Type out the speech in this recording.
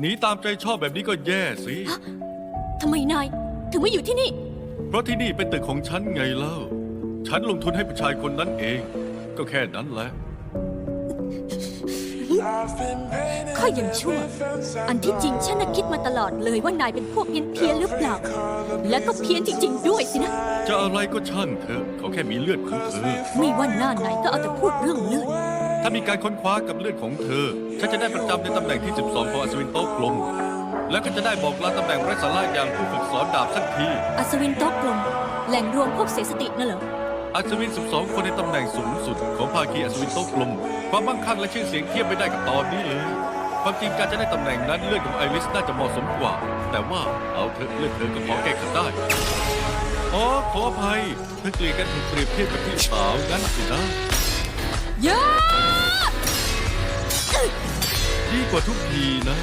หนีตามใจชอบแบบนี้ก็แย่สิทำไมนาย ถึงมาอยู่ที่นี่ เพราะที่นี่เป็นตึกของฉันไงเล่า ฉันลงทุนให้ผู้ชายคนนั้นเอง ก็แค่นั้นแหละ ข้อยังชั่ว อันที่จริงฉันน่ะคิดมาตลอดเลยว่านายเป็นพวกเพี้ยนเพียนๆหรือเปล่า แล้วก็เพี้ยนจริง ๆ ด้วยสินะ จะอะไรก็ช่างเถอะเขาแค่มีเลือดของเธอ ไม่ว่าหน้าไหนก็เอาแต่พูดเรื่องเลือด ถ้ามีการค้นคว้ากับเลือดของเธอ ฉันจะได้ประจำในตำแหน่งที่ 12 ของอัศวินโต๊ะกลม และก็จะได้บอกลาตำแหน่งไร้สาระอย่างผู้ฝึกสอนดาบสักที อัศวินโต๊ะกลม แหล่งรวมพวกเสียสติน่ะเหรอ อัศวิน 12 คนในตำแหน่งสูงสุด ของภาคีอัศวินโต๊ะกลม ความมั่งคั่งและชื่อเสียงเทียบไม่ได้กับตอนนี้เลย ความจริงการจะได้ตำแหน่งนั้นเลือดของไอริสน่าจะเหมาะสมกว่า แต่ว่าเอาเถอะเลือดเธอก็ขอแก้ขัดได้ อ๋อขออภัยเธอเกลียดกันถูกเปรียบเทียบกับพี่สาวงั้นสินะ เยอะ ดีกว่าทุกทีนะ